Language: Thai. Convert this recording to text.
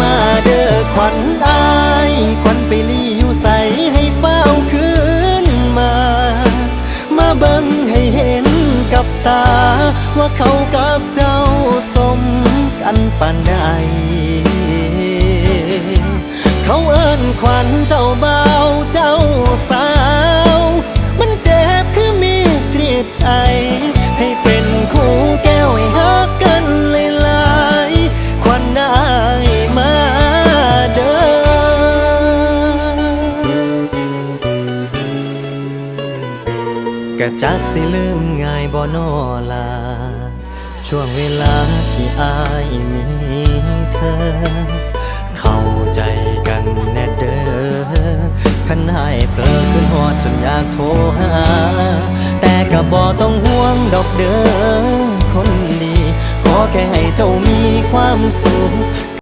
มาเด้อขวัญอายขวัญไปลีอยู่ใสให้เฝ้าคืนมา มาเบิ่งให้เห็นกับตา ว่าเขากับเจ้าสมกันปานใดเขาเอิ้นขวัญเจ้าเบาเจ้าสา กะจักสิลืมง่ายบ่นอลา ช่วงเวลาที่อายมีเธอ เข้าใจกันแน่เด้อขันให้เผลอขึ้นหอดจนอยากโทรหา แต่ก็บ่ต้องห่วงดอกเด้อคนดี ขอแค่ให้เจ้ามีความสุข